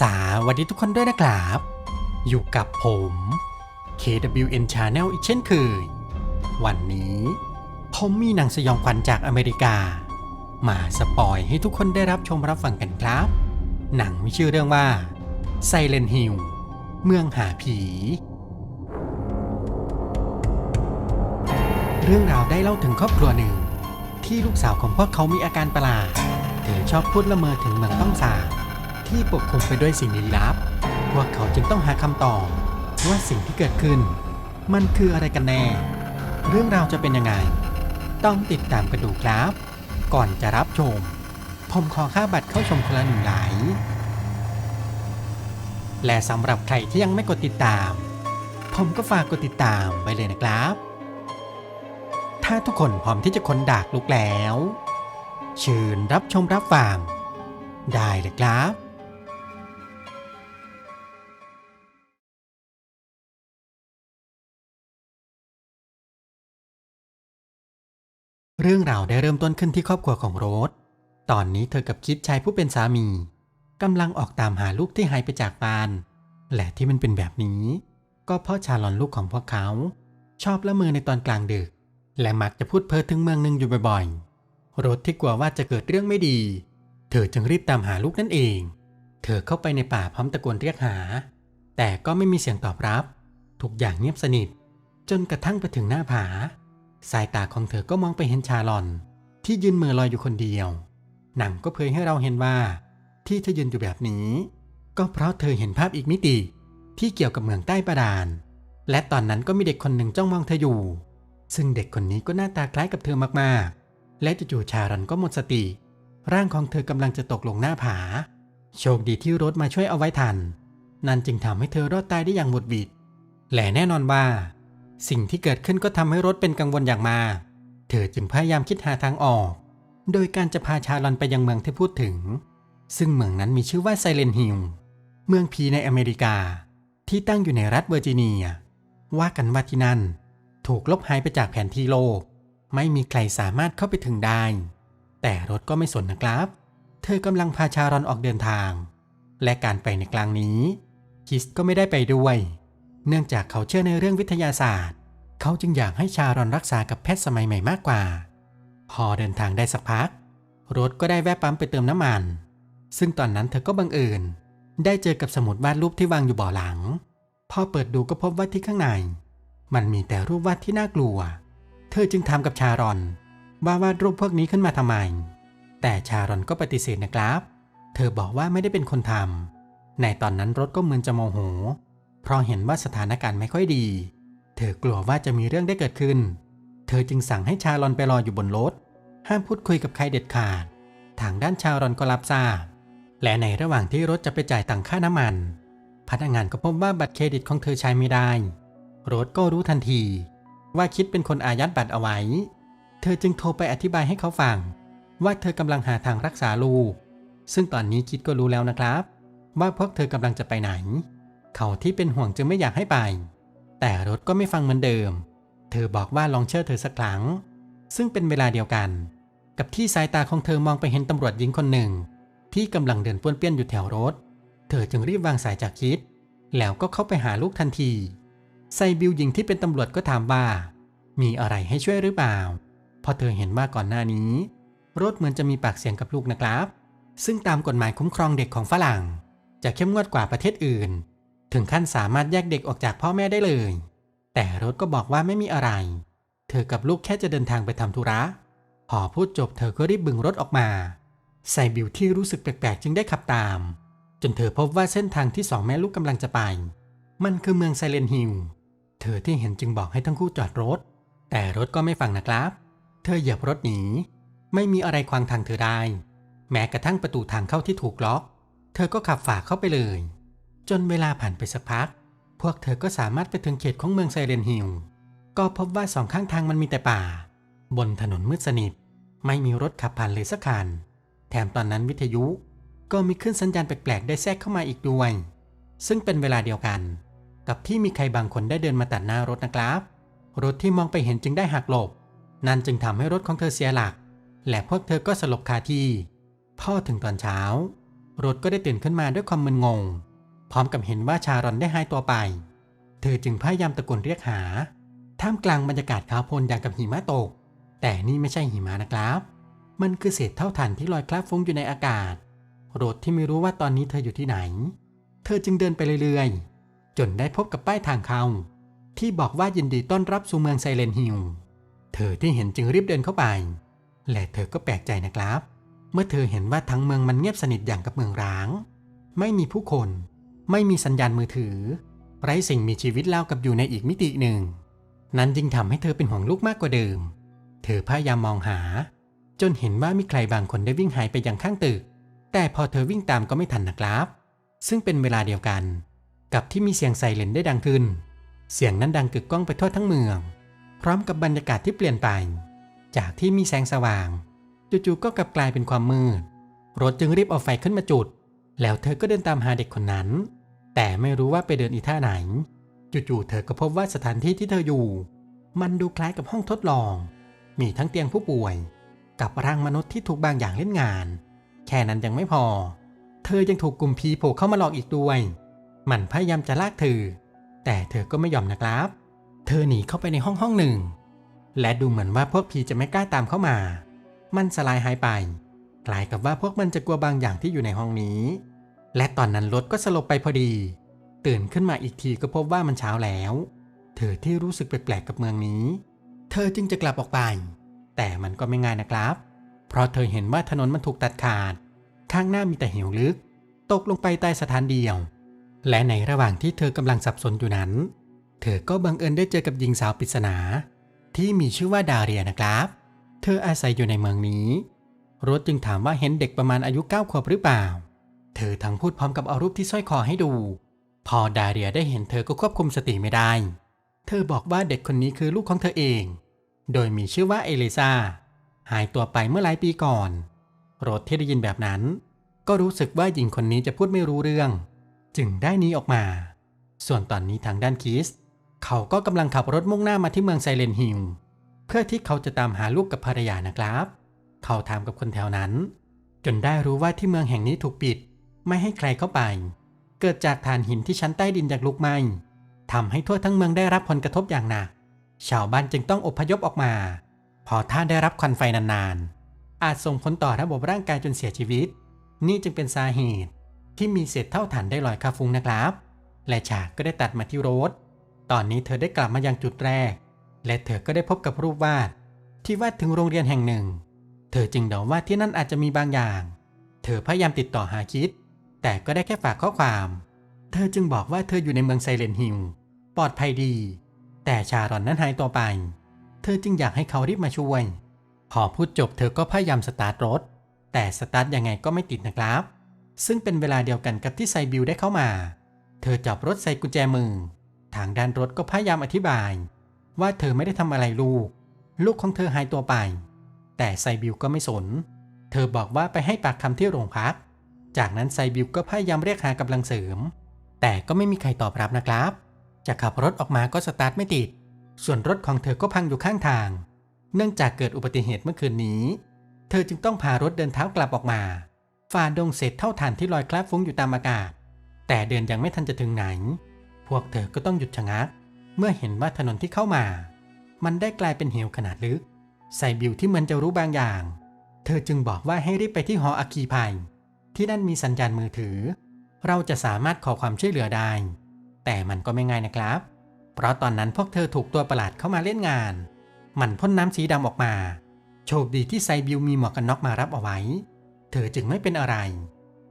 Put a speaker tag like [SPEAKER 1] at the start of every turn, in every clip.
[SPEAKER 1] สวัสดีทุกคนด้วยนะครับ อยู่กับผม KWN Channel อีกเช่นเคย วันนี้ผมมีหนังสยองขวัญจากอเมริกา มาสปอยให้ทุกคนได้รับชมรับฟังกันครับ หนังมีชื่อเรื่องว่า Silent Hill เมืองหาผี เรื่องราวได้เล่าถึงครอบครัวหนึ่ง ที่ลูกสาวของพวกเขามีอาการประหลาด เธอชอบพูดละเมอถึงเมืองต้องสาบ ที่ปกคลุมไปด้วยสิ่งลี้ลับ พวกเขาจึงต้องหาคำตอบว่าสิ่งที่เกิดขึ้น มันคืออะไรกันแน่ เรื่องราวจะเป็นยังไง ต้องติดตามกันดูครับ ก่อนจะรับชม ผมขอค่าบัตรเข้าชมคนละหนึ่งไหลค์และสำหรับใครที่ยังไม่กดติดตาม ผมก็ฝากกดติดตามไว้เลยนะครับ ถ้าทุกคนพร้อมที่จะค้นดากลุกแล้ว เชิญรับชมรับฟังได้เลยครับ เรื่องราวได้เริ่มต้นขึ้นที่ครอบครัวของโรส ตอนนี้เธอกับคิดชายผู้เป็นสามีกำลังออกตามหาลูกที่หายไปจากบ้าน และที่มันเป็นแบบนี้ ก็เพราะชาลอนลูกของพวกเขา ชอบละเมอในตอนกลางดึก และมักจะพูดเพ้อถึงเมืองหนึ่งอยู่บ่อยๆรถที่กลัวว่าจะเกิดเรื่องไม่ดี เธอจึงรีบตามหาลูกนั่นเอง เธอเข้าไปในป่าพร้อมตะโกนเรียกหา แต่ก็ไม่มีเสียงตอบรับ ทุกอย่างเงียบสนิท จนกระทั่งไปถึงหน้าผา สายตาของเธอก็มองไปเห็นชาลอน ที่ยืนมือลอยอยู่คนเดียว หนังก็เผยให้เราเห็นว่า ที่เธอยืนอยู่แบบนี้ ก็เพราะเธอเห็นภาพอีกมิติที่เกี่ยวกับเมืองใต้ประดานและตอนนั้นก็มีเด็กคนหนึ่งจ้องมองเธออยู่ ซึ่งเด็กคนนี้ก็หน้าตาคล้ายกับเธอมากๆ และจู่ๆชาลอนก็หมดสติ ร่างของเธอกำลังจะตกลงหน้าผา โชคดีที่รถมาช่วยเอาไว้ทัน นั่นจึงทำให้เธอรอดตายได้อย่างหมดบิด และแน่นอนว่า สิ่งที่เกิดขึ้นก็ทำให้รถเป็นกังวลอย่างมา เธอจึงพยายามคิดหาทางออก โดยการจะพาชาลอนไปยังเมืองที่พูดถึง ซึ่งเมืองนั้นมีชื่อว่าไซเลนฮิลเมืองผีในอเมริกา ที่ตั้งอยู่ในรัฐเวอร์จิเนีย ว่ากันว่าที่นั่น ถูกลบหายไปจากแผนที่โลก ไม่มีใครสามารถเข้าไปถึงได้ แต่รถก็ไม่สนนะครับ เธอกำลังพาชารอนออกเดินทาง และการไปในกลางนี้คิสก็ไม่ได้ไปด้วย เนื่องจากเขาเชื่อในเรื่องวิทยาศาสตร์ เขาจึงอยากให้ชารอนรักษากับแพทย์สมัยใหม่มากกว่า พอเดินทางได้สักพัก รถก็ได้แวะปั๊มไปเติมน้ำมัน ซึ่งตอนนั้นเธอก็บังเอิญได้เจอกับสมุดวาดรูปที่วางอยู่บ่อหลัง พอเปิดดูก็พบว่าที่ข้างใน มันมีแต่รูปวาดที่น่ากลัว เธอจึงถามกับชารอนว่าวาดรูปพวกนี้ขึ้นมาทำไม แต่ชารอนก็ปฏิเสธนะครับ เธอบอกว่าไม่ได้เป็นคนทำในตอนนั้นรถก็เหมือนจะโมโห เพราะเห็นว่าสถานการณ์ไม่ค่อยดี เธอกลัวว่าจะมีเรื่องได้เกิดขึ้น เธอจึงสั่งให้ชาลอนไปรออยู่บนรถ ห้ามพูดคุยกับใครเด็ดขาด ทางด้านชารอนก็รับทราบ และในระหว่างที่รถจะไปจ่ายตังค่าน้ำมัน พนักงานก็พบว่าบัตรเครดิตของเธอใช้ไม่ได้รถก็รู้ทันที ว่าคิดเป็นคนอายัดบัตรเอาไว้ เธอจึงโทรไปอธิบายให้เขาฟัง ว่าเธอกำลังหาทางรักษาลูก ซึ่งตอนนี้คิดก็รู้แล้วนะครับ ว่าพวกเธอกำลังจะไปไหน เขาที่เป็นห่วงจึงไม่อยากให้ไป แต่รถก็ไม่ฟังเหมือนเดิม เธอบอกว่าลองเชื่อเธอสักครั้ง ซึ่งเป็นเวลาเดียวกัน กับที่สายตาของเธอมองไปเห็นตำรวจหญิงคนหนึ่ง ที่กำลังเดินป้วนเปี้ยนอยู่แถวรถ เธอจึงรีบวางสายจากคิด แล้วก็เข้าไปหาลูกทันที ไซบิลหญิงที่เป็นตำรวจก็ถามว่า มีอะไรให้ช่วยหรือเปล่าพราะเธอเห็นว่าก่อนหน้านี้ รถเหมือนจะมีปากเสียงกับลูกนะครับ ซึ่งตามกฎหมายคุ้มครองเด็กของฝรั่ง จะเข้มงวดกว่าประเทศอื่น ถึงขั้นสามารถแยกเด็กออกจากพ่อแม่ได้เลย แต่รถก็บอกว่าไม่มีอะไร เธอกับลูกแค่จะเดินทางไปทำธุระ พอพูดจบเธอก็รีบบึงรถออกมา ไซบิลที่รู้สึกแปลกๆ จึงได้ขับตาม จนเธอพบว่าเส้นทางที่สองแม่ลูกกำลังจะไป มันคือเมืองไซเลนฮิลเธอที่เห็นจึงบอกให้ทั้งคู่จอดรถ แต่รถก็ไม่ฟังนะครับ เธอเหยียบรถหนี ไม่มีอะไรขวางทางเธอได้ แม้กระทั่งประตูทางเข้าที่ถูกล็อก เธอก็ขับฝ่าเข้าไปเลย จนเวลาผ่านไปสักพัก พวกเธอก็สามารถไปถึงเขตของเมืองไซเรนฮิลก็พบว่าสองข้างทางมันมีแต่ป่า บนถนนมืดสนิท ไม่มีรถขับผ่านเลยสักคัน แถมตอนนั้นวิทยุก็มีขึ้นสัญญาณแปลกๆ ได้แทรกเข้ามาอีกด้วย ซึ่งเป็นเวลาเดียวกัน กับที่มีใครบางคนได้เดินมาตัดหน้ารถนะครับ รถที่มองไปเห็นจึงได้หักหลบ นั่นจึงทำให้รถของเธอเสียหลัก และพวกเธอก็สลบคาที่ พ่อถึงตอนเช้า รถก็ได้ตื่นขึ้นมาด้วยความมึนงง พร้อมกับเห็นว่าชารอนได้หายตัวไป เธอจึงพยายามตะโกนเรียกหา ท่ามกลางบรรยากาศขาวโพลนอย่างกับหิมะตก แต่นี่ไม่ใช่หิมะนะครับ มันคือเศษเท่าฐานที่ลอยคล้าฟุ้งอยู่ในอากาศ โรดที่ไม่รู้ว่าตอนนี้เธออยู่ที่ไหน เธอจึงเดินไปเรื่อยๆ จนได้พบกับป้ายทางเข้าที่บอกว่ายินดีต้อนรับสู่เมืองไซเลนฮิลเธอที่เห็นจึงรีบเดินเข้าไป และเธอก็แปลกใจนะครับ เมื่อเธอเห็นว่าทั้งเมืองมันเงียบสนิทอย่างกับเมืองร้าง ไม่มีผู้คน ไม่มีสัญญาณมือถือ ไร้สิ่งมีชีวิตเล่ากับอยู่ในอีกมิติหนึ่ง นั้นจึงทำให้เธอเป็นห่วงลูกมากกว่าเดิม เธอพยายามมองหา จนเห็นว่ามีใครบางคนได้วิ่งหายไปยังข้างตึก แต่พอเธอวิ่งตามก็ไม่ทันนะครับ ซึ่งเป็นเวลาเดียวกัน กับที่มีเสียงไซเรนได้ดังขึ้น เสียงนั้นดังกึกก้องไปทั่วทั้งเมือง พร้อมกับบรรยากาศที่เปลี่ยนไป จากที่มีแสงสว่างจู่ๆก็กลับกลายเป็นความมืดรถจึงรีบเอาไฟขึ้นมาจุด แล้วเธอก็เดินตามหาเด็กคนนั้น แต่ไม่รู้ว่าไปเดินอีท่าไหน จู่ๆเธอก็พบว่าสถานที่ที่เธออยู่ มันดูคล้ายกับห้องทดลอง มีทั้งเตียงผู้ป่วย กับร่างมนุษย์ที่ถูกบางอย่างเล่นงาน แค่นั้นยังไม่พอ เธอยังถูกกลุ่มผีโผล่เข้ามาหลอกอีกด้วย มันพยายามจะลากเธอ แต่เธอก็ไม่ยอมนะครับ เธอหนีเข้าไปในห้องห้องหนึ่ง และดูเหมือนว่าพวกผีจะไม่กล้าตามเข้ามา มันสลายหายไป กลายกับว่าพวกมันจะกลัวบางอย่างที่อยู่ในห้องนี้ และตอนนั้นรถก็สลบไปพอดี ตื่นขึ้นมาอีกทีก็พบว่ามันเช้าแล้ว เธอที่รู้สึกแปลกๆกับเมืองนี้ เธอจึงจะกลับออกไป แต่มันก็ไม่ง่ายนะครับ เพราะเธอเห็นว่าถนนมันถูกตัดขาด ข้างหน้ามีแต่เหวลึก ตกลงไปใต้สถานเดียว และในระหว่างที่เธอกำลังสับสนอยู่นั้น เธอก็บังเอิญได้เจอกับหญิงสาวปริศนา ที่มีชื่อว่าดาเรียนะครับ เธออาศัยอยู่ในเมืองนี้ รถจึงถามว่าเห็นเด็กประมาณอายุเก้าขวบหรือเปล่า เธอทั้งพูดพร้อมกับเอารูปที่สร้อยคอให้ดู พอดาเรียได้เห็นเธอก็ควบคุมสติไม่ได้ เธอบอกว่าเด็กคนนี้คือลูกของเธอเอง โดยมีชื่อว่าเอลิซาหายตัวไปเมื่อหลายปีก่อนรถที่ได้ยินแบบนั้น ก็รู้สึกว่าหญิงคนนี้จะพูดไม่รู้เรื่อง จึงได้หนี้ออกมา ส่วนตอนนี้ทางด้านคิส เขาก็กำลังขับรถมุ่งหน้ามาที่เมืองไซเลนฮิลเพื่อที่เขาจะตามหาลูกกับภรรยานะครับ เขาถามกับคนแถวนั้น จนได้รู้ว่าที่เมืองแห่งนี้ถูกปิด ไม่ให้ใครเข้าไป เกิดจากฐานหินที่ชั้นใต้ดินจากลุกไหม้ทำให้ทั่วทั้งเมืองได้รับผลกระทบอย่างหนัก ชาวบ้านจึงต้องอพยพออกมา พอถ้าได้รับควันไฟนานๆ อาจส่งผลต่อระบบร่างกายจนเสียชีวิต นี่จึงเป็นสาเหตุ ที่มีเศษเท่าฐานได้ลอยคาฟุ้งนะครับ และฉากก็ได้ตัดมาที่รถตอนนี้เธอได้กลับมายังจุดแรก และเธอก็ได้พบกับรูปวาด ที่วาดถึงโรงเรียนแห่งหนึ่ง ธอจึงเดาว่าที่นั่นอาจจะมีบางอย่าง เธอพยายามติดต่อหาคิด แต่ก็ได้แค่ฝากข้อความ เธอจึงบอกว่าเธออยู่ในเมืองไซเลนฮิลปลอดภัยดี แต่ชารอนนั้นหายตัวไป เธอจึงอยากให้เขารีบมาช่วย พอพูดจบเธอก็พยายามสตาร์ทรถ แต่สตาร์ทยังไงก็ไม่ติดนะครับ ซึ่งเป็นเวลาเดียวกันกับที่ไซบิลได้เข้ามา เธอจับรถใส่กุญแจมือ ทางด้านรถก็พยายามอธิบาย ว่าเธอไม่ได้ทำอะไรลูก ลูกของเธอหายตัวไป แต่ไซบิลก็ไม่สน เธอบอกว่าไปให้ปากคำที่โรงพัก จากนั้นไซบิลก็พยายามเรียกหากำลังเสริม แต่ก็ไม่มีใครตอบรับนะครับ จะขับรถออกมาก็สตาร์ทไม่ติด ส่วนรถของเธอก็พังอยู่ข้างทาง เนื่องจากเกิดอุบัติเหตุเมื่อคืนนี้ เธอจึงต้องพารถเดินเท้ากลับออกมา ฝ่าดงเศษเท่าฐานที่ลอยคล้าฟุ้งอยู่ตามอากาศ แต่เดินยังไม่ทันจะถึงไหน พวกเธอก็ต้องหยุดชะงัก เมื่อเห็นว่าถนนที่เข้ามา มันได้กลายเป็นเหวขนาดลึก ไซบิวที่มือนจะรู้บางอย่าง เธอจึงบอกว่าให้รีบไปที่หออัคคีภัย ที่นั่นมีสัญญาณมือถือ เราจะสามารถขอความช่วยเหลือได้ แต่มันก็ไม่ง่ายนะครับ เพราะตอนนั้นพวกเธอถูกตัวประหลาดเข้ามาเล่นงาน มันพ่นน้ำสีดำออกมา โชคดีที่ไซบิวมีหมวกกันน็อกมารับเอาไว้ เธอจึงไม่เป็นอะไร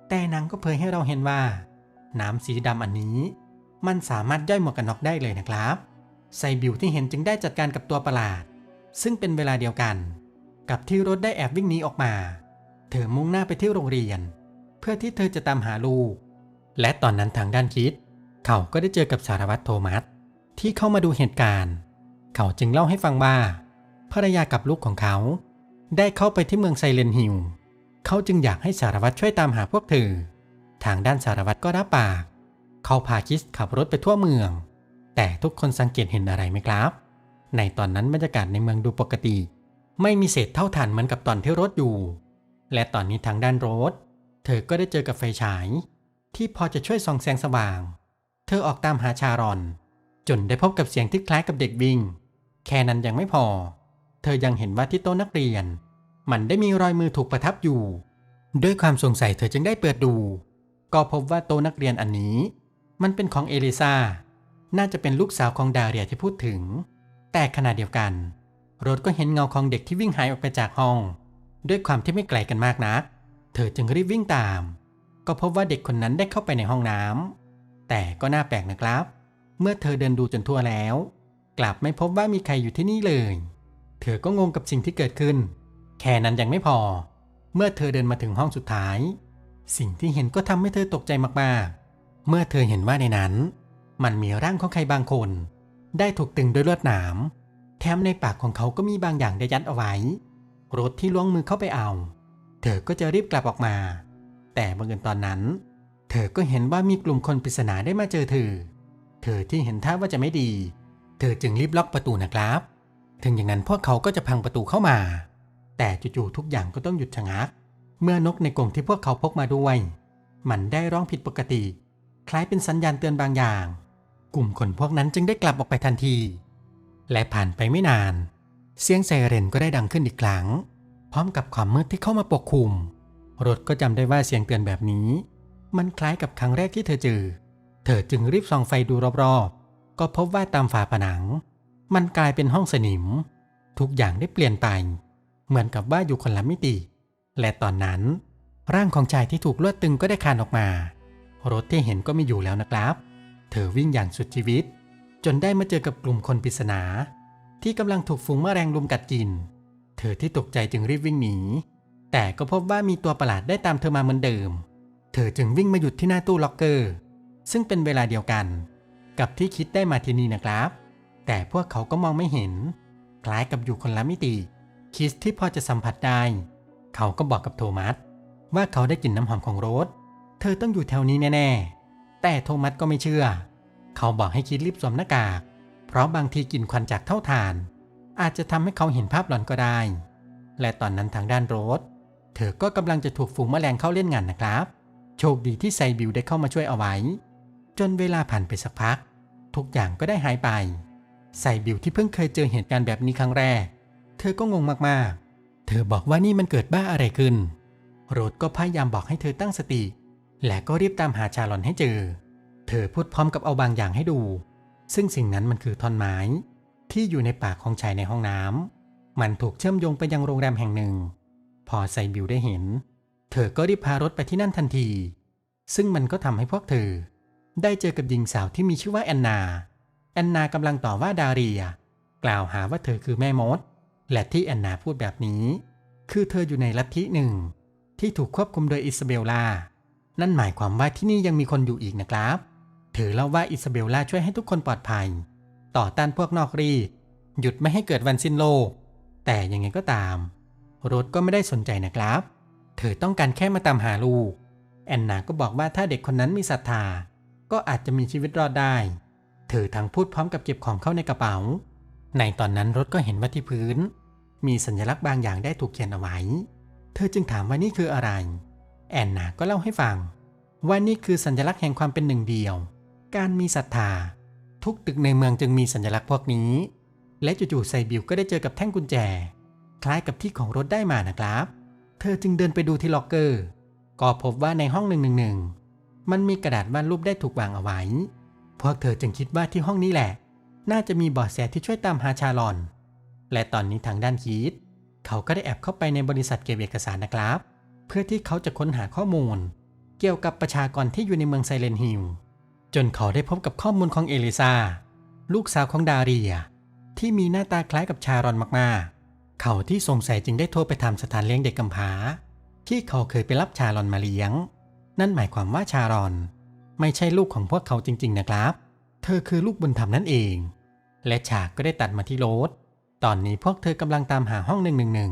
[SPEAKER 1] แต่นางก็เผยให้เราเห็นว่า น้ำสีดำอันนี้ มันสามารถย่อยหมวกกันน็อกได้เลยนะครับไซบิวที่เห็นจึงได้จัดการกับตัวประหลาด ซึ่งเป็นเวลาเดียวกัน กับที่รถได้แอบวิ่งหนีออกมา เธอมุ่งหน้าไปที่โรงเรียน เพื่อที่เธอจะตามหาลูก และตอนนั้นทางด้านคิด เขาก็ได้เจอกับสารวัตรโทมัสที่เข้ามาดูเหตุการณ์ เขาจึงเล่าให้ฟังว่าภรรยากับลูกของเขา ได้เข้าไปที่เมืองไซเลนฮิลเขาจึงอยากให้สารวัตรช่วยตามหาพวกเธอ ทางด้านสารวัตรก็รับปาก เขาพาคิสขับรถไปทั่วเมือง แต่ทุกคนสังเกตเห็นอะไรไหมครับ ในตอนนั้นบรรยากาศในเมืองดูปกติ ไม่มีเศษเท่าฐานเหมือนกับตอนที่รถอยู่ และตอนนี้ทางด้านรถ เธอก็ได้เจอกับไฟฉาย ที่พอจะช่วยส่องแสงสว่าง เธอออกตามหาชารอน จนได้พบกับเสียงที่คล้ายกับเด็กวิ่ง แค่นั้นยังไม่พอ เธอยังเห็นว่าที่โต๊ะนักเรียน มันได้มีรอยมือถูกประทับอยู่ ด้วยความสงสัยเธอจึงได้เปิดดู ก็พบว่าโต๊ะนักเรียนอันนี้ มันเป็นของเอลิซาน่าจะเป็นลูกสาวของดาเรียที่พูดถึง แต่ขณะเดียวกัน โรถก็เห็นเงาของเด็กที่วิ่งหายออกไปจากห้อง ด้วยความที่ไม่ไกลกันมากนัก เธอจึงรีบวิ่งตาม ก็พบว่าเด็กคนนั้นได้เข้าไปในห้องน้ำแต่ก็น่าแปลกนะครับ เมื่อเธอเดินดูจนทั่วแล้ว กลับไม่พบว่ามีใครอยู่ที่นี่เลย เธอก็งงกับสิ่งที่เกิดขึ้น แค่นั้นยังไม่พอ เมื่อเธอเดินมาถึงห้องสุดท้าย สิ่งที่เห็นก็ทำให้เธอตกใจมากๆ เมื่อเธอเห็นว่าในนั้น มันมีร่างของใครบางคน ได้ถูกตึงด้วยลวดหนาม แถมในปากของเขาก็มีบางอย่างได้ยัดเอาไว้ รถที่ล้วงมือเข้าไปเอา เธอก็จะรีบกลับออกมา แต่บังเอิญตอนนั้น เธอก็เห็นว่ามีกลุ่มคนปริศนาได้มาเจอเธอ เธอที่เห็นท่าว่าจะไม่ดี เธอจึงรีบล็อกประตูนะครับ ถึงอย่างนั้นพวกเขาก็จะพังประตูเข้ามา แต่จู่ๆทุกอย่างก็ต้องหยุดชะงัก เมื่อนกในกรงที่พวกเขาพกมาด้วย มันได้ร้องผิดปกติ คล้ายเป็นสัญญาณเตือนบางอย่าง กลุ่มคนพวกนั้นจึงได้กลับออกไปทันที และผ่านไปไม่นาน เสียงไซเรนก็ได้ดังขึ้นอีกครั้ง พร้อมกับความมืดที่เข้ามาปกคลุม รถก็จำได้ว่าเสียงเตือนแบบนี้ มันคล้ายกับครั้งแรกที่เธอเจอ เธอจึงรีบส่องไฟดูรอบๆ ก็พบว่าตามฝาผนัง มันกลายเป็นห้องสนิม ทุกอย่างได้เปลี่ยนไป เหมือนกับว่าอยู่คนละมิติ และตอนนั้น ร่างของชายที่ถูกลวดตึงก็ได้คานออกมา รถที่เห็นก็ไม่อยู่แล้วนะครับ ธอวิ่งอย่างสุดชีวิต จนได้มาเจอกับกลุ่มคนปริศนา ที่กำลังถูกฝูงแมลงรุมกัดกิน เธอที่ตกใจจึงรีบวิ่งหนี แต่ก็พบว่ามีตัวประหลาดได้ตามเธอมาเหมือนเดิม เธอจึงวิ่งมาหยุดที่หน้าตู้ล็อกเกอร์ ซึ่งเป็นเวลาเดียวกัน กับที่คิดได้มาที่นี่นะครับ แต่พวกเขาก็มองไม่เห็น คล้ายกับอยู่คนละมิติ คิสที่พอจะสัมผัสได้ เขาก็บอกกับโทมัสว่าเขาได้กลิ่นน้ำหอมของโรส เธอต้องอยู่แถวนี้แน่ๆ แต่โทมัสก็ไม่เชื่อ เขาบอกให้คิดรีบสวมหน้ากาก เพราะบางทีกลิ่นควันจากเท่าฐาน อาจจะทำให้เขาเห็นภาพหลอนก็ได้ และตอนนั้นทางด้านโรสเธอก็กำลังจะถูกฝูงแมลงเข้าเล่นงานนะครับ โชคดีที่ไซบิวได้เข้ามาช่วยเอาไว้ จนเวลาผ่านไปสักพัก ทุกอย่างก็ได้หายไป ไซบิวที่เพิ่งเคยเจอเหตุการณ์แบบนี้ครั้งแรก เธอก็งงมากๆ เธอบอกว่านี่มันเกิดบ้าอะไรขึ้น โรสก็พยายามบอกให้เธอตั้งสติ และก็รีบตามหาชาลอนให้เจอ เธอพูดพร้อมกับเอาบางอย่างให้ดู ซึ่งสิ่งนั้นมันคือท่อนไม้ ที่อยู่ในปากของชายในห้องน้ำมันถูกเชื่อมโยงไปยังโรงแรมแห่งหนึ่ง พอไซบิวได้เห็น เธอก็รีบพารถไปที่นั่นทันที ซึ่งมันก็ทำให้พวกเธอ ได้เจอกับหญิงสาวที่มีชื่อว่าแอนนา แอนนากำลังต่อว่าดาเรีย กล่าวหาว่าเธอคือแม่มด และที่แอนนาพูดแบบนี้ คือเธออยู่ในลัทธิหนึ่ง ที่ถูกควบคุมโดยอิซาเบลลา นั่นหมายความว่าที่นี่ยังมีคนอยู่อีกนะครับ เธอเล่าว่าอิซาเบลลาช่วยให้ทุกคนปลอดภัย ต่อต้านพวกนอกรี หยุดไม่ให้เกิดวันสิ้นโลก แต่ยังไงก็ตาม โรสก็ไม่ได้สนใจนะครับ เธอต้องการแค่มาตามหาลูก แอนนาก็บอกว่าถ้าเด็กคนนั้นมีศรัทธา ก็อาจจะมีชีวิตรอดได้ เธอทั้งพูดพร้อมกับเก็บของเข้าในกระเป๋า ในตอนนั้นรถก็เห็นว่าที่พื้น มีสัญลักษณ์บางอย่างได้ถูกเขียนเอาไว้ เธอจึงถามว่านี่คืออะไร แอนนาก็เล่าให้ฟัง ว่านี่คือสัญลักษณ์แห่งความเป็นหนึ่งเดียว การมีศรัทธา ทุกตึกในเมืองจึงมีสัญลักษณ์พวกนี้ และจู่ๆไซบิวก็ได้เจอกับแท่งกุญแจ คล้ายกับที่ของรถได้มานะครับ เธอจึงเดินไปดูที่ล็อกเกอร์ ก็พบว่าในห้องหนึ่งหนึ่งหนึ่งมันมีกระดาษวาดรูปได้ถูกวางเอาไว้ พวกเธอจึงคิดว่าที่ห้องนี้แหละ น่าจะมีบาะแสที่ช่วยตามหาชาลอน และตอนนี้ทางด้านคีดเขาก็ได้แอบเข้าไปในบริษัทเก็บเอกสารนะครับ เพื่อที่เขาจะค้นหาข้อมูล เกี่ยวกับประชากรที่อยู่ในเมืองไซเลนฮิลจนเขาได้พบกับข้อมูลของเอลิซาลูกสาวของดาเรีย ที่มีหน้าตาคล้ายกับชารอนมากๆ เขาที่สงสัยจึงได้โทรไปทำสถานเลี้ยงเด็กกำพร้า ที่เขาเคยไปรับชารอนมาเลี้ยง นั่นหมายความว่าชารอน ไม่ใช่ลูกของพวกเขาจริง ๆ นะครับ เธอคือลูกบุญธรรมนั่นเอง และฉากก็ได้ตัดมาที่โรถตอนนี้พวกเธอกำลังตามหาห้องหนึ่งหนึ่งหนึ่ง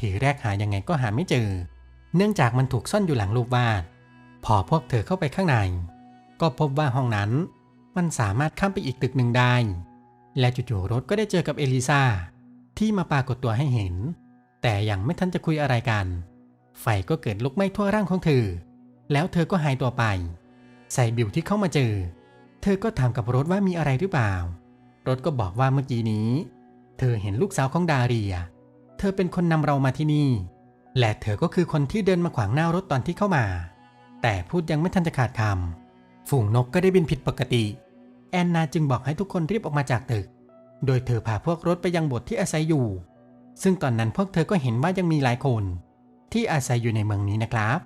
[SPEAKER 1] ทีแรกหายังไงก็หาไม่เจอ เนื่องจากมันถูกซ่อนอยู่หลังรูปวาด พอพวกเธอเข้าไปข้างใน ก็พบว่าห้องนั้น มันสามารถข้ามไปอีกตึกหนึ่งได้ และจู่ๆรถก็ได้เจอกับเอลิซาที่มาปรากฏตัวให้เห็น แต่ยังไม่ทันจะคุยอะไรกัน ไฟก็เกิดลุกไหม้ทั่วร่างของเธอ แล้วเธอก็หายตัวไปไซบิวที่เข้ามาเจอ เธอก็ถามกับรถว่ามีอะไรหรือเปล่า รถก็บอกว่าเมื่อกี้นี้ เธอเห็นลูกสาวของดาเรีย เธอเป็นคนนำเรามาที่นี่ และเธอก็คือคนที่เดินมาขวางหน้ารถตอนที่เข้ามา แต่พูดยังไม่ทันจะขาดคำฝูงนกก็ได้บินผิดปกติ แอนนาจึงบอกให้ทุกคนรีบออกมาจากตึก โดยเธอพาพวกรถไปยังโบสถ์ที่อาศัยอยู่ ซึ่งตอนนั้นพวกเธอก็เห็นว่ายังมีหลายคน ที่อาศัยอยู่ในเมืองนี้นะครับ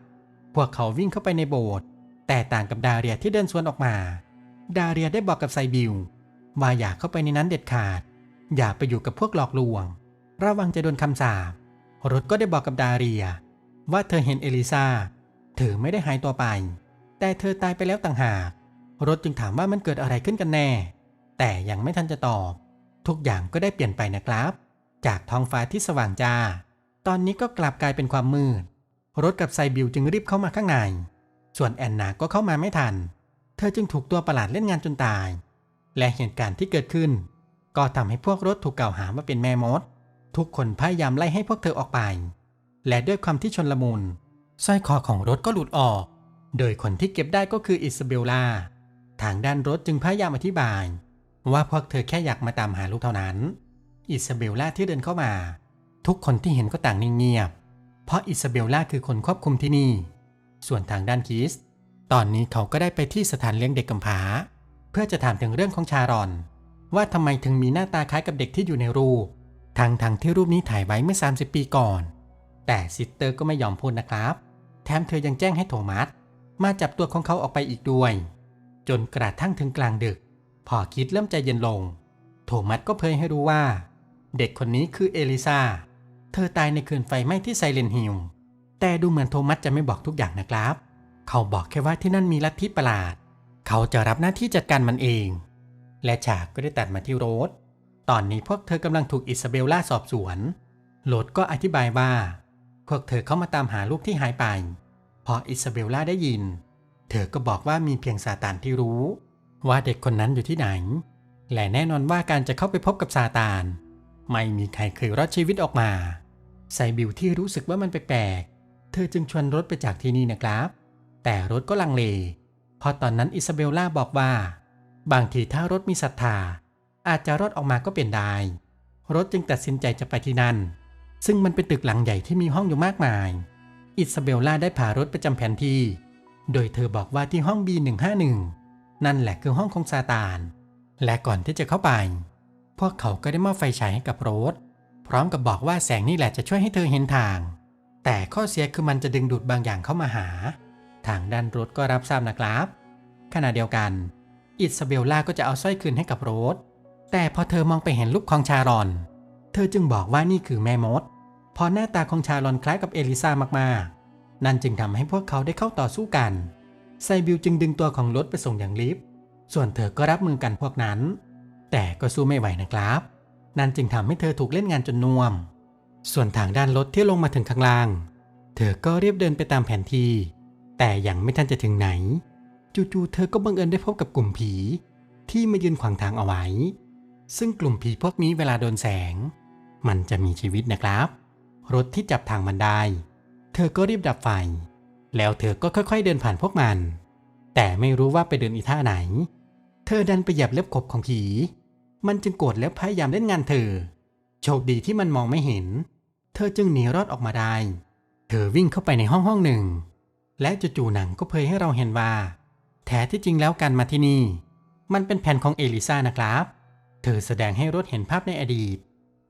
[SPEAKER 1] พวกเขาวิ่งเข้าไปในโบสถ์แต่ต่างกับดาเรียที่เดินสวนออกมา ดาเรียได้บอกกับไซบิลว่าอย่าเข้าไปในนั้นเด็ดขาด อย่าไปอยู่กับพวกหลอกลวง ระวังจะโดนคำสาป รถก็ได้บอกกับดาเรีย ว่าเธอเห็นเอลิซาเธอไม่ได้หายตัวไป แต่เธอตายไปแล้วต่างหากรถจึงถามว่ามันเกิดอะไรขึ้นกันแน่ แต่ยังไม่ทันจะตอบ ทุกอย่างก็ได้เปลี่ยนไปนะครับ จากท้องฟ้าที่สว่างจ้า ตอนนี้ก็กลับกลายเป็นความมืด รถกับไซบิลจึงรีบเข้ามาข้างใน ส่วนแอนนาก็เข้ามาไม่ทัน เธอจึงถูกตัวประหลาดเล่นงานจนตาย และเหตุการณ์ที่เกิดขึ้น ก็ทำให้พวกรถถูกกล่าวหาว่าเป็นแม่มด ทุกคนพยายามไล่ให้พวกเธอออกไป และด้วยความที่ชนละมุนสร้อยคอของรถก็หลุดออก โดยคนที่เก็บได้ก็คืออิซาเบลลา ทางด้านรถจึงพยายามอธิบาย ว่าพวกเธอแค่อยากมาตามหาลูกเท่านั้น อิซาเบลลาที่เดินเข้ามา ทุกคนที่เห็นก็ต่างนิ่งเงียบ เพราะอิซาเบลลาคือคนควบคุมที่นี่ ส่วนทางด้านคิส ตอนนี้เขาก็ได้ไปที่สถานเลี้ยงเด็กกำพร้า เพื่อจะถามถึงเรื่องของชารอน ว่าทำไมถึงมีหน้าตาคล้ายกับเด็กที่อยู่ในรูป ทั้งทางที่รูปนี้ถ่ายไว้เมื่อ 30 ปีก่อน แต่ซิสเตอร์ก็ไม่ยอมพูดนะครับ แถมเธอยังแจ้งให้โทมัส มาจับตัวของเขาออกไปอีกด้วย จนกระทั่งถึงกลางดึก พอคิดเริ่มใจเย็นลง โทมัสก็เผยให้รู้ว่า เด็กคนนี้คือเอลิซาเธอตายในคืนไฟไหม้ที่ไซเลนฮิลแต่ดูเหมือนโทมัสจะไม่บอกทุกอย่างนะครับ เขาบอกแค่ว่าที่นั่นมีลัทธิประหลาด เขาจะรับหน้าที่จัดการมันเอง และฉากก็ได้ตัดมาที่โรส ตอนนี้พวกเธอกำลังถูกอิซาเบลล่าสอบสวนโรสก็อธิบายว่า พวกเธอเข้ามาตามหาลูกที่หายไป พออิซาเบลล่าได้ยิน เธอก็บอกว่ามีเพียงซาตานที่รู้ ว่าเด็กคนนั้นอยู่ที่ไหน และแน่นอนว่าการจะเข้าไปพบกับซาตาน ไม่มีใครเคยรอดชีวิตออกมา ไซบิลที่รู้สึกว่ามันแปลกๆ เธอจึงชวนรถไปจากที่นี่นะครับ แต่รถก็ลังเลเพราะตอนนั้นอิซาเบลล่าบอกว่า บางทีถ้ารถมีศรัทธา อาจจะรอดออกมาก็เป็นได้ รถจึงตัดสินใจจะไปที่นั่น ซึ่งมันเป็นตึกหลังใหญ่ที่มีห้องอยู่มากมาย อิซาเบลล่าได้พารถไปจำแผนที่ โดยเธอบอกว่าที่ห้อง B151 นั่นแหละคือห้องของซาตาน และก่อนที่จะเข้าไป พวกเขาก็ได้มอบไฟฉายให้กับโรสพร้อมกับบอกว่าแสงนี่แหละจะช่วยให้เธอเห็นทาง แต่ข้อเสียคือมันจะดึงดูดบางอย่างเข้ามาหา ทางด้านโรสก็รับทราบนะครับ ขณะเดียวกัน อิซาเบลล่าก็จะเอาสร้อยคืนให้กับโรส แต่พอเธอมองไปเห็นรูปของชารอน เธอจึงบอกว่านี่คือแม่มด พอหน้าตาของชารอนคล้ายกับเอลิซามากๆ นั่นจึงทำให้พวกเขาได้เข้าต่อสู้กัน ไซบิลจึงดึงตัวของรถไปส่งอย่างลิฟต์ส่วนเธอก็รับมือกันพวกนั้น แต่ก็สู้ไม่ไหวนะครับ นั่นจึงทำให้เธอถูกเล่นงานจนน่วม ส่วนทางด้านรถที่ลงมาถึงข้างล่าง เธอก็เรียบเดินไปตามแผนที่ แต่ยังไม่ทันจะถึงไหน จู่ๆเธอก็บังเอิญได้พบกับกลุ่มผี ที่มายืนขวางทางเอาไว้ ซึ่งกลุ่มผีพวกนี้เวลาโดนแสง มันจะมีชีวิตนะครับ รถที่จับทางมันได้ เธอก็รีบดับไฟ แล้วเธอก็ค่อยๆเดินผ่านพวกมัน แต่ไม่รู้ว่าไปเดินอีท่าไหน เธอดันไปหยียบเล็บขบของผี มันจึงโกรธแล้วพยายามเล่นงานเธอ โชคดีที่มันมองไม่เห็น เธอจึงหนีรอดออกมาได้ เธอวิ่งเข้าไปในห้องห้องหนึ่ง และจู่ๆหนังก็เผยให้เราเห็นว่าแท้ที่จริงแล้วการมาที่นี่ มันเป็นแผนของเอลิซานะครับ เธอแสดงให้รถเห็นภาพในอดีต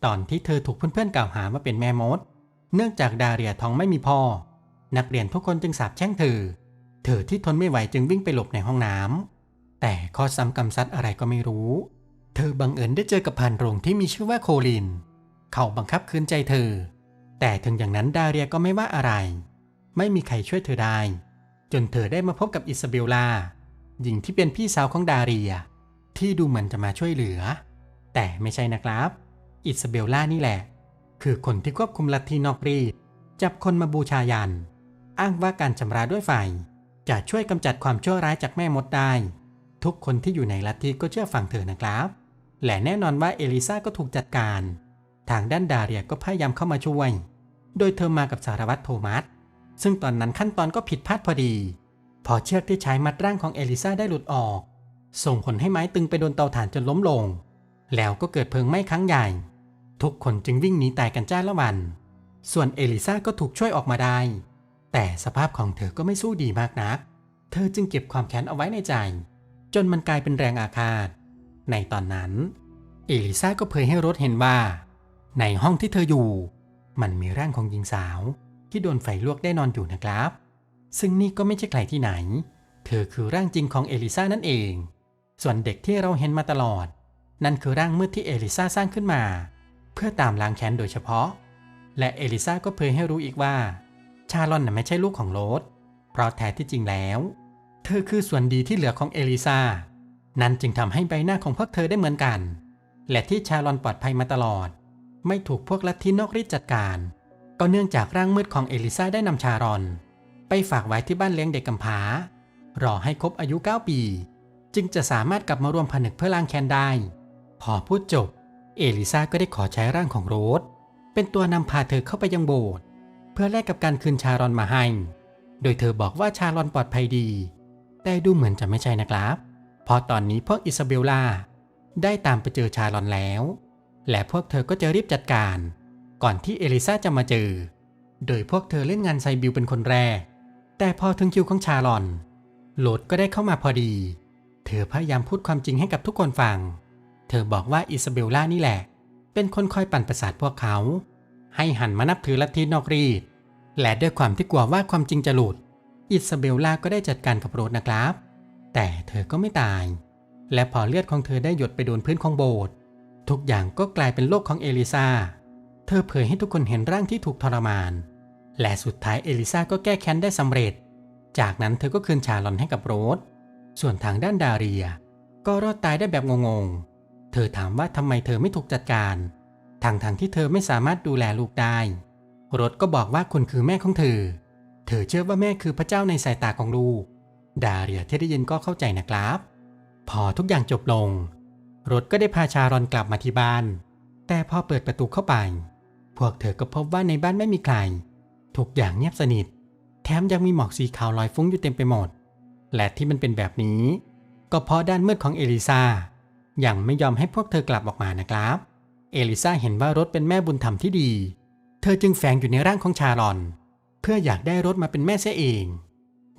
[SPEAKER 1] ตอนที่เธอถูกเพื่อนๆกล่าวหาว่าเป็นแม่มด เนื่องจากดาเรียท้องไม่มีพ่อ นักเรียนทุกคนจึงสาบแช่งเธอ เธอที่ทนไม่ไหวจึงวิ่งไปหลบในห้องน้ำแต่ข้อซ้ำกำซัดอะไรก็ไม่รู้ เธอบังเอิญได้เจอกับพันโรงที่มีชื่อว่าโคลิน เขาบังคับคืนใจเธอ แต่ถึงอย่างนั้นดาเรียก็ไม่ว่าอะไร ไม่มีใครช่วยเธอได้ จนเธอได้มาพบกับอิซาเบลลาหญิงที่เป็นพี่สาวของดาเรีย ที่ดูเหมือนจะมาช่วยเหลือ แต่ไม่ใช่นะครับ อิซาเบลล่านี่แหละ คือคนที่ควบคุมลัทธินอกรีดจับคนมาบูชายัน อ้างว่าการชำระด้วยไฟ จะช่วยกำจัดความชั่วร้ายจากแม่มดได้ ทุกคนที่อยู่ในลัทธิก็เชื่อฟังเธอนะครับ และแน่นอนว่าเอลิซาก็ถูกจัดการ ทางด้านดาเรียก็พยายามเข้ามาช่วย โดยเธอมากับสารวัตรโทมัส ซึ่งตอนนั้นขั้นตอนก็ผิดพลาดพอดี พอเชือกที่ใช้มัดร่างของเอลิซาได้หลุดออก ส่งผลให้ไม้ตึงไปโดนเตาถ่านจนล้มลง แล้วก็เกิดเพลิงไหม้ครั้งใหญ่ ทุกคนจึงวิ่งหนีตายกันจ้าละวัน ส่วนเอลิซาก็ถูกช่วยออกมาได้ แต่สภาพของเธอก็ไม่สู้ดีมากนัก เธอจึงเก็บความแค้นเอาไว้ในใจ จนมันกลายเป็นแรงอาฆาต ในตอนนั้น เอลิซาก็เผยให้รถเห็นว่า ในห้องที่เธออยู่ มันมีร่างของหญิงสาว ที่โดนไฟลวกได้นอนอยู่นะครับ ซึ่งนี่ก็ไม่ใช่ใครที่ไหน เธอคือร่างจริงของเอลิซานั่นเอง ส่วนเด็กที่เราเห็นมาตลอด นั่นคือร่างมืดที่เอลิซาสร้างขึ้นมา เพื่อตามล้างแค้นโดยเฉพาะ และเอลิซาก็เผยให้รู้อีกว่า ชาลอนน่ะไม่ใช่ลูกของโรสเพราะแท้ที่จริงแล้ว เธอคือส่วนดีที่เหลือของเอลิซานั่นจึงทำให้ใบหน้าของพวกเธอได้เหมือนกัน และที่ชาลอนปลอดภัยมาตลอด ไม่ถูกพวกลัทธินอกฤทธิ์จัดการ ก็เนื่องจากร่างมืดของเอลิซาได้นำชารอน ไปฝากไว้ที่บ้านเลี้ยงเด็กกำพร้ารอให้ครบอายุ 9 ปี จึงจะสามารถกลับมารวมผนึกเพื่อล้างแค้นได้ พอพูดจบ เอลิซาก็ได้ขอใช้ร่างของโรสเป็นตัวนำพาเธอเข้าไปยังโบสถ์เพื่อแลกกับการคืนชารอนมาให้ โดยเธอบอกว่าชารอนปลอดภัยดี แต่ดูเหมือนจะไม่ใช่นะครับเพราะตอนนี้พวกอิซาเบลล่าได้ตามไปเจอชารอนแล้ว และพวกเธอก็จะรีบจัดการ ก่อนที่เอลิซาจะมาเจอ โดยพวกเธอเล่นงานไซบิลเป็นคนแรก แต่พอถึงคิวของชารอนโหลดก็ได้เข้ามาพอดี เธอพยายามพูดความจริงให้กับทุกคนฟัง เธอบอกว่าอิซาเบลล่านี่แหละ เป็นคนคอยปั่นประสาทพวกเขา ให้หันมานับถือลัทธินอกรีด และด้วยความที่กลัวว่าความจริงจะหลุด อิซาเบลล่าก็ได้จัดการกับโรสนะครับ แต่เธอก็ไม่ตาย และพอเลือดของเธอได้หยดไปโดนพื้นของโบสถ์ทุกอย่างก็กลายเป็นโลกของเอลิซา เธอเผยให้ทุกคนเห็นร่างที่ถูกทรมาน และสุดท้ายเอลิซาก็แก้แค้นได้สำเร็จ จากนั้นเธอก็คืนชาลอนให้กับโรส ส่วนทางด้านดาเรีย ก็รอดตายได้แบบงงๆ เธอถามว่าทำไมเธอไม่ถูกจัดการทางทางที่เธอไม่สามารถดูแลลูกได้ รถก็บอกว่าคุณคือแม่ของเธอ เธอเชื่อว่าแม่คือพระเจ้าในสายตาของลูก ดาเรียที่ได้ยินก็เข้าใจนะครับ พอทุกอย่างจบลง รถก็ได้พาชารอนกลับมาที่บ้าน แต่พอเปิดประตูเข้าไป พวกเธอก็พบว่าในบ้านไม่มีใคร ทุกอย่างเงียบสนิท แถมยังมีหมอกสีขาวลอยฟุ้งอยู่เต็มไปหมด และที่มันเป็นแบบนี้ ก็เพราะด้านมืดของเอลิซายังไม่ยอมให้พวกเธอกลับออกมานะครับ เอลิซาเห็นว่ารถเป็นแม่บุญธรรมที่ดี เธอจึงแฝงอยู่ในร่างของชาลอน เพื่ออยากได้รถมาเป็นแม่เสียเอง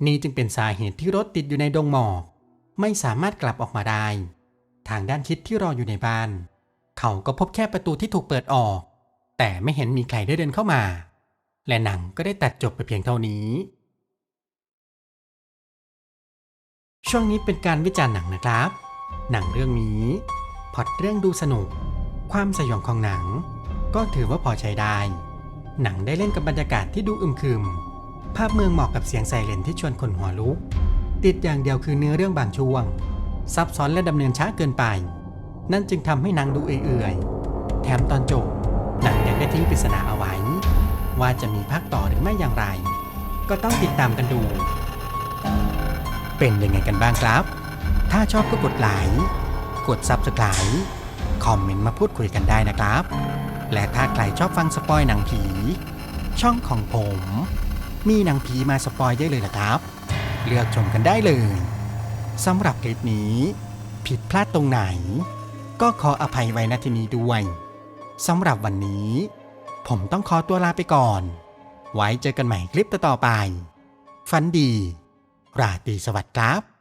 [SPEAKER 1] นี่จึงเป็นสาเหตุที่รถติดอยู่ในดงหมอก ไม่สามารถกลับออกมาได้ ทางด้านคิดที่รออยู่ในบ้าน เขาก็พบแค่ประตูที่ถูกเปิดออก แต่ไม่เห็นมีใครได้เดินเข้ามา และหนังก็ได้ตัดจบไปเพียงเท่านี้ ช่วงนี้เป็นการวิจารณ์หนังนะครับ หนังเรื่องนี้พอตเรื่องดูสนุก ความสยองของหนัง ก็ถือว่าพอใช้ได้ หนังได้เล่นกับบรรยากาศที่ดูอึมครึม ภาพเมืองเหมาะกับเสียงไซเรนที่ชวนคนหัวลุก ติดอย่างเดียวคือเนื้อเรื่องบางช่วง ซับซ้อนและดำเนินช้าเกินไป นั่นจึงทำให้หนังดูเอื่อยๆ แถมตอนจบ หนังยังได้ทิ้งปริศนาเอาไว้ ว่าจะมีภาคต่อหรือไม่อย่างไร ก็ต้องติดตามกันดู เป็นยังไงกันบ้างครับ ถ้าชอบก็กดไลค์ กด Subscribe คอมเมนต์มาพูดคุยกันได้นะครับ และถ้าใครชอบฟังสปอยหนังผี ช่องของผม มีหนังผีมาสปอยได้เลยนะครับ เลือกชมกันได้เลยสำหรับคลิปนี้ ผิดพลาดตรงไหน ก็ขออภัยไว้ณที่นี้ด้วยสำหรับวันนี้ ผมต้องขอตัวลาไปก่อน ไว้เจอกันใหม่คลิปต่อๆไป ฝันดี ราตรีสวัสดิ์ครับ